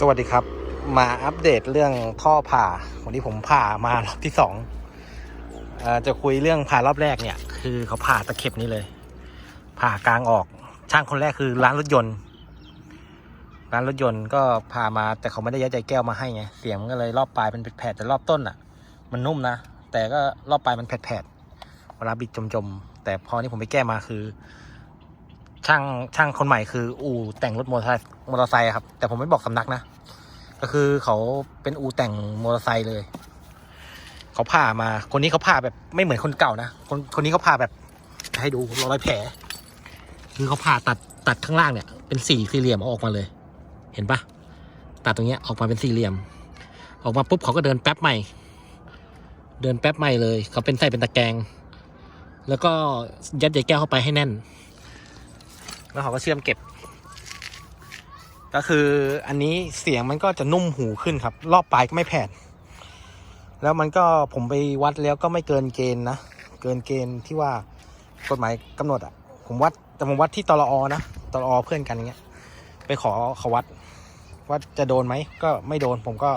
สวัสดีครับ มาอัปเดตเรื่องท่อผ่า วันนี้ผมผ่ามารอบที่สองอจะคุยเรื่องผ่ารอบแรกเนี่ย คือเขาผ่าตะเข็บนี้เลย ผ่ากลางออก ช่างคนแรกคือร้านรถยนต์ ร้านรถยนต์ก็พามาแต่เขาไม่ได้ยัดใจแก้วมาให้ไงเสียงก็เลยรอบปลายเป็นแผดแต่รอบต้นอะ มันนุ่มนะแต่ก็รอบปลายมันแผดๆเวลาบิดจมๆแต่พอนี้ผมไปแก้มาคือ ช่างช่างคนใหม่คืออู่แต่งรถมอเตอร์ไซค์มอเตอร์ไซค์ครับ แต่ผมไม่บอกสำนักนะ ก็คือเขาเป็นอู่แต่งมอเตอร์ไซค์เลย เขาผ่ามา คนนี้เขาผ่าแบบไม่เหมือนคนเก่านะ คนคนนี้เขาผ่าแบบ ให้ดูรอยแผล คือเขาผ่าตัดตัดข้างล่างเนี่ย เป็นสี่สี่เหลี่ยมอออกมาเลย เห็นปะตัดตรงเนี้ยออกมาเป็นสี่เหลี่ยม ออกมาปุ๊บเขาก็เดินแป๊บใหม่ เดินแป๊บใหม่เลย เขาเป็นใส่เป็นตะแกรงแล้วก็ยัดใยแก้วเข้าไปให้แน่น แล้วเขาก็เชื่อมเก็บ ก็คืออันนี้เสียงมันก็จะนุ่มหูขึ้นครับ รอบปลายก็ไม่แผด แล้วมันก็ผมไปวัดแล้วก็ไม่เกินเกณฑ์นะ เกินเกณฑ์ที่ว่ากฎหมายกำหนดอะ ผมวัดแต่ผมวัดที่ตลออนะตลอเพื่อนกันอย่างเงี้ย ไปขอเขาวัดว่าจะโดนไหมก็ไม่โดนผมก็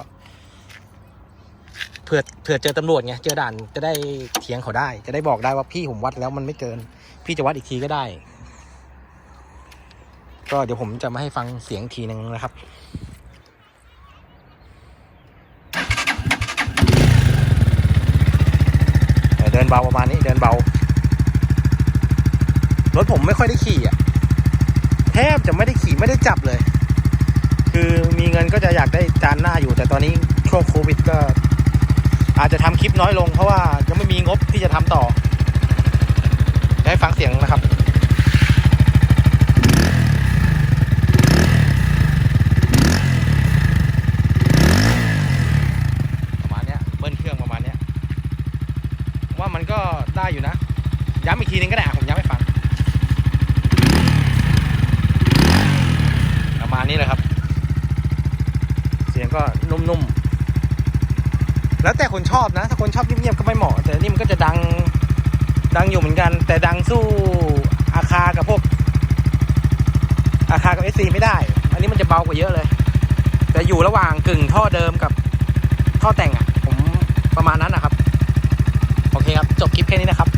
เผื่อเผื่อเจอตำรวจไงเจอด่านจะได้เถียงเขาได้ จะได้บอกได้ว่าพี่ผมวัดแล้วมันไม่เกิน พี่จะวัดอีกทีก็ได้ ก็เดี๋ยวผมจะมาให้ฟังเสียงทีหนึ่งนะครับเดินเบาประมาณนี้เดินเบารถผมไม่ค่อยได้ขี่อะแทบจะไม่ได้ขี่ไม่ได้จับเลย คือมีเงินก็จะอยากได้จานหน้าอยู่ แต่ตอนนี้ช่วงโควิดก็ อาจจะทำคลิปน้อยลง เพราะว่ายังไม่มีงบที่จะทำต่อจะให้ฟังเสียงนะครับ ประมาณเนี้ยเบิ้ลเครื่องประมาณเนี้ยผม ว่ามันก็ได้อยู่นะ ย้ำอีกทีนึงก็ได้ผมย้ำให้ฟังประมาณนี้เลยครับ เสียงก็นุ่มๆ แล้วแต่คนชอบนะ ถ้าคนชอบเงียบๆก็ไม่เหมาะ แต่นี่มันก็จะดังดังอยู่เหมือนกัน แต่ดังสู้อาคากับพวก อาคากับเอซีไม่ได้ อันนี้มันจะเบากว่าเยอะเลย แต่อยู่ระหว่างกึ่งท่อเดิมกับท่อแต่งอะ ผมประมาณนั้นนะครับ คลิปแค่นี้นะครับ